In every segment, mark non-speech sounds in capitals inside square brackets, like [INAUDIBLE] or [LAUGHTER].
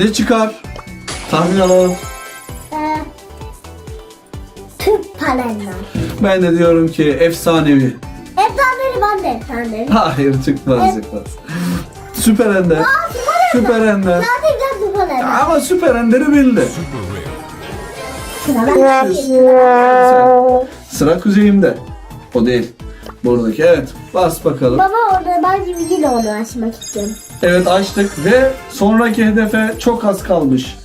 Ne çıkar? Tahmin alalım. Ee, Türk palenler. Ben de diyorum ki efsanevi. Efsaneleri ben de efsaneleri. Hayır çıkmaz çıkmaz. Süper Ender. Aa süper Ender. Gerçekten süper ender. Ama Süper Ender'i bildi. Sıra ben Sen- Sıra kuzeyimde. O değil. Buradaki evet. Bas bakalım. Baba orada ben yine onu açmak istiyorum. Evet açtık ve sonraki hedefe çok az kalmış.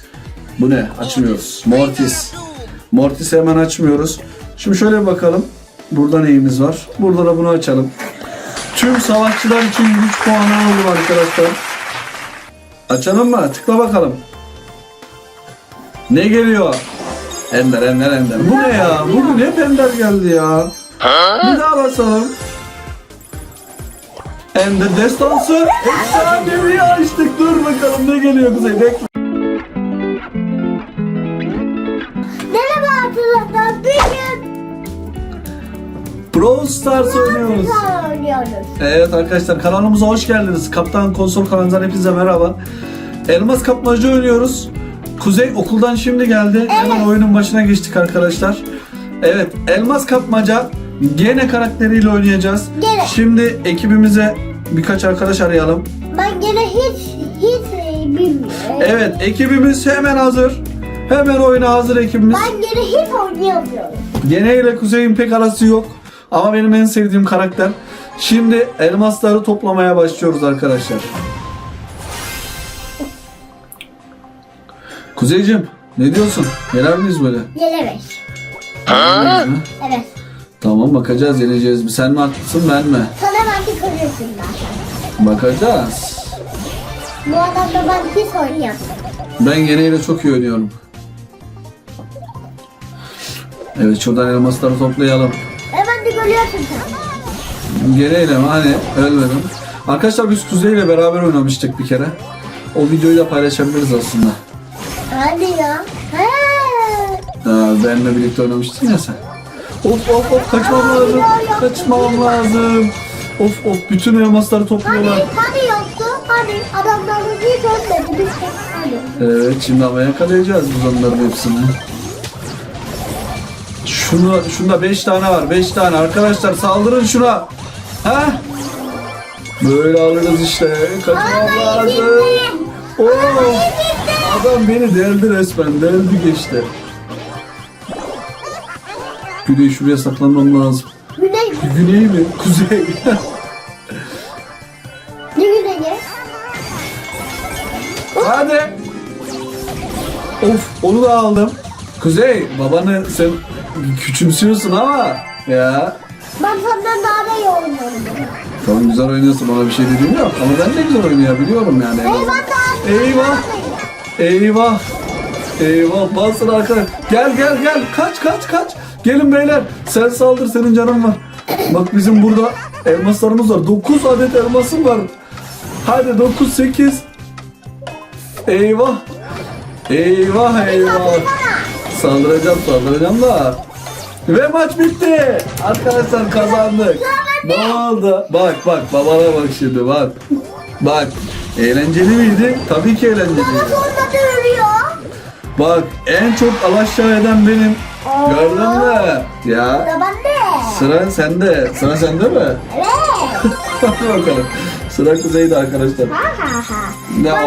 Bu ne? Açmıyoruz. Mortis. Mortis'i hemen açmıyoruz. Şimdi şöyle bir bakalım. Burada neyimiz var? Burada da bunu açalım. Tüm savaşçılar için güç puanı aldım arkadaşlar. Açalım mı? Tıkla bakalım. Ne geliyor? Ender, Ender, Ender. Bu ne ya? Bugün hep Ender geldi ya. Bir daha basalım. Ender destansı. Efsanevi açtık. Dur bakalım ne geliyor Kuzey. Bekle. Merhaba arkadaşlar. Bugün Brawl Stars oynuyoruz. Evet arkadaşlar kanalımıza hoş geldiniz. Kaptan Konsol kanalımızdan hepinize merhaba. Elmas kapmaca oynuyoruz. Kuzey okuldan şimdi geldi. Hemen oyunun başına geçtik arkadaşlar. Evet elmas kapmaca gene karakteriyle oynayacağız. Gene. Şimdi ekibimize birkaç arkadaş arayalım. Ben gene hiç hiç bilmiyorum. Evet ekibimiz hemen hazır. Hemen oyuna hazır ekibimiz. Ben gene hiç oynayamıyorum. Gene ile Kuzey'in pek arası yok. Ama benim en sevdiğim karakter. Şimdi elmasları toplamaya başlıyoruz arkadaşlar. Kuzeyciğim ne diyorsun? Yener miyiz böyle? Gelemeyiz. Mi? Evet. Tamam bakacağız yeneceğiz mi? Sen mi haklısın ben mi? Sana ben de kırıyorsun zaten. Bakacağız. Bu adamla ben hiç oynayamam. Ben Gene çok iyi oynuyorum. Evet şuradan elmasları toplayalım. Hemen de görüyorsun sen. Gereyle mi? Hani ölmedim. Arkadaşlar biz Kuzey ile beraber oynamıştık bir kere. O videoyu da paylaşabiliriz aslında. Hadi ya. He. Aa, benimle birlikte oynamıştın ya sen. Of of of kaçmam lazım. Kaçmam lazım. Of of bütün elmasları Hani, topluyorlar. hani yoktu? Hani adamların hiç ölmedi. Biz hani. Evet şimdi ama yakalayacağız biz onların hepsini. Şunu, şunda 5 tane var. 5 tane. Arkadaşlar saldırın şuna. Ha? Böyle alırız işte. Kaçmam lazım. Oo. Adam beni deldi resmen. Deldi geçti. Güney şuraya saklanmam lazım. Güney mi? Güney mi? [LAUGHS] Kuzey. Ne güneyi? Hadi. Of onu da aldım. Kuzey babanı sen küçümsüyorsun ama ya. Ben senden daha da iyi oynuyorum. Tamam güzel oynuyorsun ona bir şey dediğim yok ama ben de güzel oynuyor biliyorum yani. ben daha Eyvah. Eyvah. Eyvah basın arkadaş. Gel gel gel kaç kaç kaç. Gelin beyler sen saldır senin canın var. Bak bizim burada elmaslarımız var. 9 adet elmasım var. Hadi 9 8. Eyvah. Eyvah eyvah. Saldıracağım saldıracağım da. Ve maç bitti. Arkadaşlar kazandık. Ne oldu? Bak bak babana bak şimdi bak. Bak. Eğlenceli miydi? Tabii ki eğlenceliydi. sonra da ölüyor. Bak en çok alaşağı eden benim. Gördün mü? Ya. Sıra bende. Sıra sende. Sıra sende mi? Evet. [LAUGHS] Hadi bakalım. Sıra Kuzey'de arkadaşlar. Ha ha ha. Ne ya.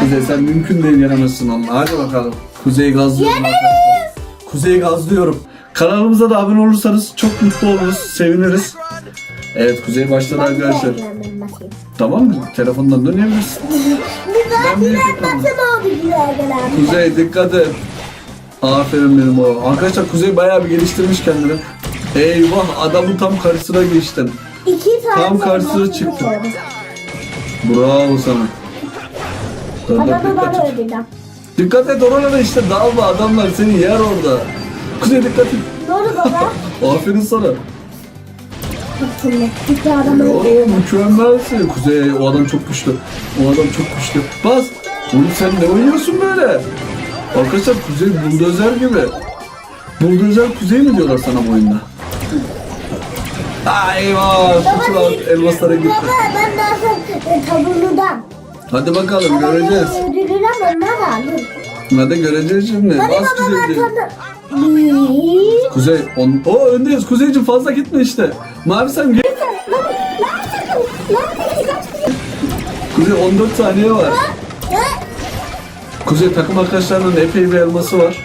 Kuzey sen mümkün değil yenemezsin onunla. Hadi bakalım. Kuzey gazlıyorum Yeneriz. arkadaşlar. Kuzey gazlıyorum. Kanalımıza da abone olursanız çok mutlu oluruz. Seviniriz. Evet Kuzey başladı arkadaşlar. Tamam mı? Telefondan dönebilirsin. Güzel ekranım. baksana abi güzel gelen. Kuzey dikkat et. Aferin benim o. Arkadaşlar Kuzey bayağı bir geliştirmiş kendini. Eyvah adamın tam karşısına geçtin. İki tane Tam karşısına elmas çıktı. koydum. Bravo sana. Dur, dur, Adamı dikkat, et. dikkat et oralara işte dalma adamlar seni yer orada. Kuzey dikkat et. Doğru baba. [LAUGHS] Aferin sana. Bak şimdi. Adamı Oo mükemmelsin. Kuzey o adam çok güçlü. O adam çok güçlü. Bas. Oğlum sen ne oynuyorsun böyle? Arkadaşlar Kuzey buldozer gibi. Buldozer Kuzey mi diyorlar sana bu oyunda? Ay eyvah. Kutular elmaslara gitti. Baba ben daha çok e, taburludan. Hadi bakalım göreceğiz. Ödülünü ama alır. Hadi göreceğiz şimdi. Hadi Bas baba ben Kuzeyciğim. sana... Bir... Kuzey, on... o öndeyiz. Kuzeyciğim fazla gitme işte. Mavi sen gel. Kuzey 14 saniye var. Kuzey takım arkadaşlarının epey bir elması var.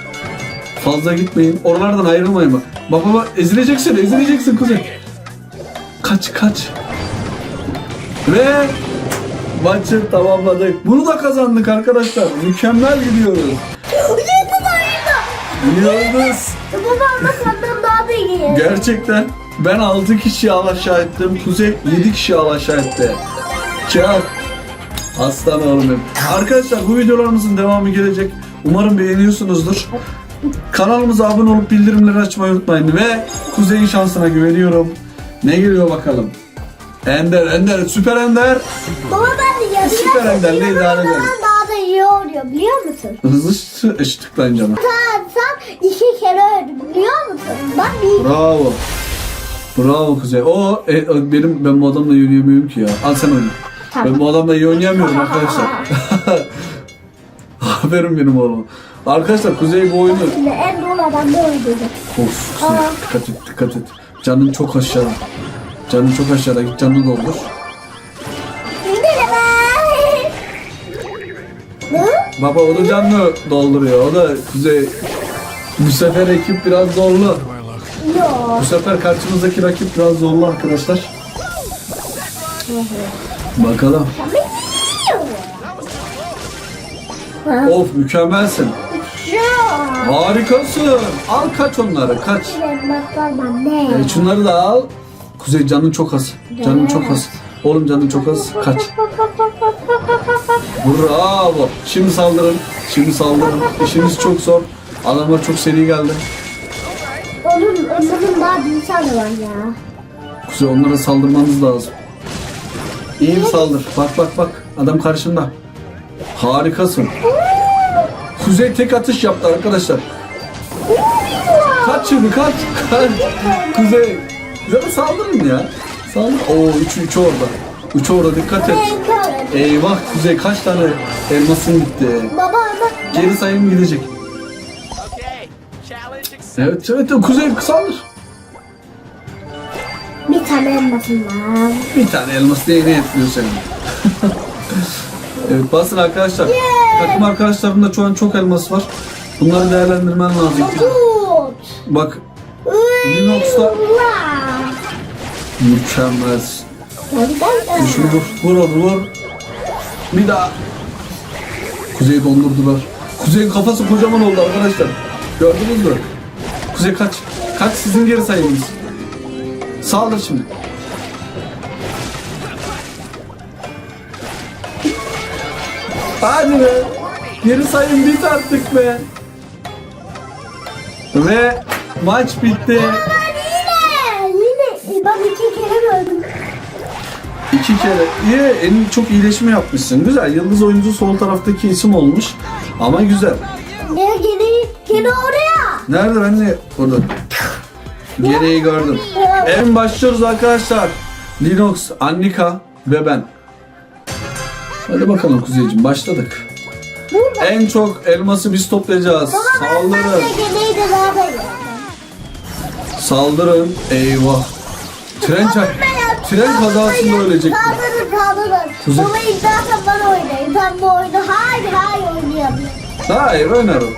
Fazla gitmeyin. Oralardan ayrılmayın bak. Bak baba ezileceksin, ezileceksin Kuzey. Kaç kaç. Ve maçı tamamladık. Bunu da kazandık arkadaşlar. Mükemmel gidiyoruz. Yıldız oyunda. Yıldız. Baba ama senden daha da iyi. Gerçekten ben 6 kişi alaşağı ettim. Kuzey 7 kişi alaşağı etti. Çak. Aslan oğlum benim. Arkadaşlar bu videolarımızın devamı gelecek. Umarım beğeniyorsunuzdur. Kanalımıza abone olup bildirimleri açmayı unutmayın. Ve Kuzey'in şansına güveniyorum. Ne geliyor bakalım? Ender, Ender, Süper Ender. Baba ben de yarı Süper Ender, ne idare edelim. daha da iyi oluyor biliyor musun? Hızlı şı- ışıklayınca mı? Sen, sen iki kere öldün biliyor musun? Ben bir... Bravo. Bravo Kuzey. O, e, benim ben bu adamla iyi oynayamıyorum ki ya. Al sen oyna. Ben bu adamla iyi oynayamıyorum arkadaşlar. [LAUGHS] Aferin benim oğlum. Arkadaşlar Kuzey bu oyunu... Şimdi en dolu adam da öldürdü. Of Kuzey dikkat et dikkat et. Canın çok aşağıda. Canın çok aşağıda. Git canını doldur. Ne? Baba o da canını dolduruyor. O da Kuzey... Bu sefer ekip biraz zorlu. Yok. Bu sefer karşımızdaki rakip biraz zorlu arkadaşlar. Bakalım. Ha? Of mükemmelsin. Harikasın. Al kaç onları kaç. Elmaslar bende. E, şunları da al. Kuzey canın çok az. Canın çok az. Oğlum canın çok az. Kaç. Bravo. Şimdi saldırın. Şimdi saldırın. İşimiz çok zor. Adamlar çok seri geldi. Onun ömrünün daha bir tane var ya. Kuzey onlara saldırmanız lazım. İyi bir saldır. Bak bak bak. Adam karşında. Harikasın. Kuzey tek atış yaptı arkadaşlar. Kaç şimdi kaç. Kaç. Kuzey. Bize saldırın ya. Saldır. Oo üçü, üçü orada. Üçü orada dikkat et. Eyvah Kuzey kaç tane elmasın gitti. Baba Geri sayım gidecek. Evet evet Kuzey saldır. Bir tane elmasım var. Bir tane elmas diye ne etmiyor senin. evet basın arkadaşlar. Takım arkadaşlarımda şu an çok elmas var. Bunları değerlendirmen lazım. Tut. Bak Linux'ta mükemmel. Şunu vur, vur onu vur. Bir daha. Kuzey'i dondurdular. Kuzey'in kafası kocaman oldu arkadaşlar. Gördünüz mü? Kuzey kaç. Kaç sizin geri sayınız. Saldır şimdi. Hadi be. Geri sayım bit artık be. Ve maç bitti. Yine, yine ben iki kere öldüm. İki kere. İyi, en çok iyileşme yapmışsın. Güzel. Yıldız oyuncu sol taraftaki isim olmuş. Ama güzel. Gene gene gene oraya. Nerede ben de burada. Gereği gördüm. En başlıyoruz arkadaşlar. Linux, Annika ve ben. Hadi bakalım Kuzeyciğim başladık. Burada. En çok elması biz toplayacağız. Ben Saldırın. Saldırın. Eyvah. Tren, çay- tren kazasında ölecek. Kaldırın kaldırın. Kuzey- Baba iddiasen ben oynayayım. Ben bu oyunu hayır hayır oynayamıyorum. Hayır oynarım.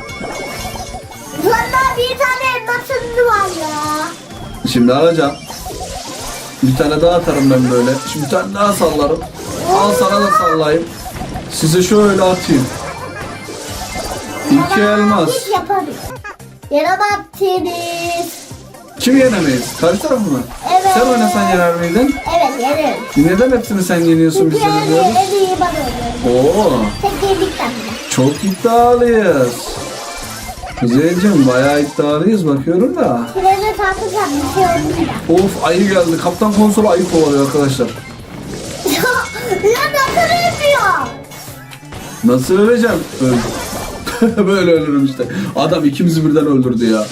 Daha bir tane elmasın var ya. Şimdi alacağım. Bir tane daha atarım ben böyle. Şimdi bir tane daha sallarım. Al sana da sallayayım. Size şöyle atayım. İki elmas. Hiç yaparım. Yenemezsiniz. Kim yenemeyiz? Karşı taraf mı? Evet. Sen oynasan yener miydin? Evet yenerim. Neden hepsini sen yeniyorsun biz yeniliyoruz? en iyi ben oynuyorum. Oo, Tek yedikten çok iddialıyız. Kuzeyciğim bayağı iddialıyız bakıyorum da. Trene takacağım bir şey olmuyor. Of ayı geldi. Kaptan konsolu ayı kovalıyor arkadaşlar. ya nasıl yapıyor? Nasıl öleceğim? Öl. [LAUGHS] Böyle ölürüm işte. Adam ikimizi birden öldürdü ya.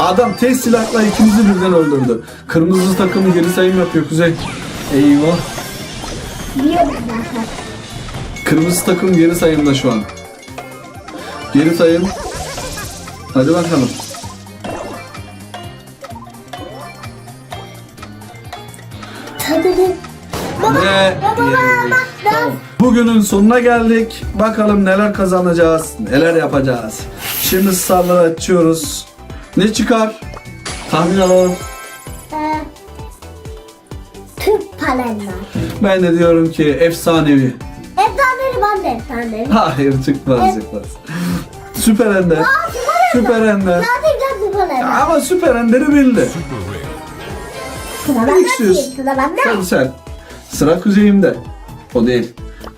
Adam tek silahla ikimizi birden öldürdü. Kırmızı takımı geri sayım yapıyor Kuzey. Eyvah. Kırmızı takım geri sayımda şu an. Geri sayım. Hadi bakalım. Baba, Ve baba, yenildik. Tamam. Bugünün sonuna geldik. Bakalım neler kazanacağız, neler yapacağız. Şimdi sarıları açıyoruz. Ne çıkar? Tahmin alalım. Ee, Türk palenler. Ben de diyorum ki efsanevi. Efsaneli ben de efsaneli. Hayır çıkmaz çıkmaz. Süper Ender. Süper Ender. Gerçekten Türk palenler. Ama Süper Ender'i bildi. Sıra bende yüz. değil, sıra bende. Sen sen. Sıra kuzeyimde. O değil.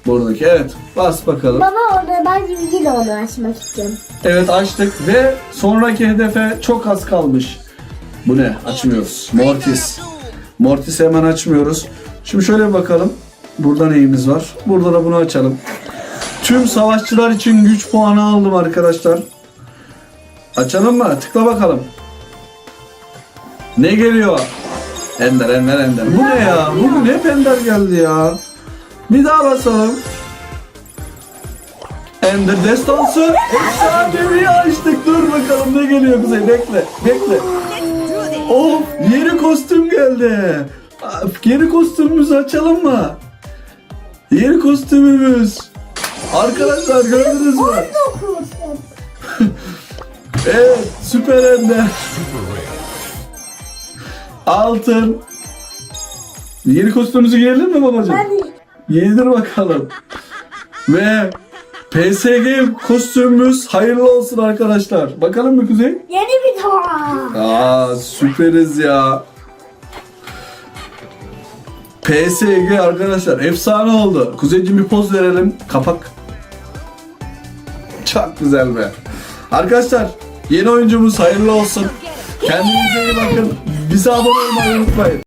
Buradaki evet. Bas bakalım. Baba orada ben yine onu açmak istiyorum. Evet açtık ve sonraki hedefe çok az kalmış. Bu ne? Açmıyoruz. Mortis. Mortis hemen açmıyoruz. Şimdi şöyle bir bakalım. Burada neyimiz var? Burada da bunu açalım. Tüm savaşçılar için güç puanı aldım arkadaşlar. Açalım mı? Tıkla bakalım. Ne geliyor? Ender, Ender, Ender. Bu ne ya? Bugün hep Ender geldi ya. Bir daha basalım. Ender destansı. Efsanevi açtık. Dur bakalım ne geliyor Kuzey. Bekle. Bekle. Of yeni kostüm geldi. Yeni kostümümüzü açalım mı? Yeni kostümümüz. Arkadaşlar gördünüz mü? Dokuz. Evet süper ender. Altın. Yeni kostümümüzü giyelim mi babacığım? Hadi. Giydir bakalım. Ve PSG kostümümüz hayırlı olsun arkadaşlar. Bakalım mı Kuzey? Yeni bir tane. Aa süperiz ya. PSG arkadaşlar efsane oldu. Kuzeyciğim bir poz verelim. Kapak. Çok güzel be. Arkadaşlar yeni oyuncumuz hayırlı olsun. Kendinize iyi bakın. Bize abone olmayı unutmayın.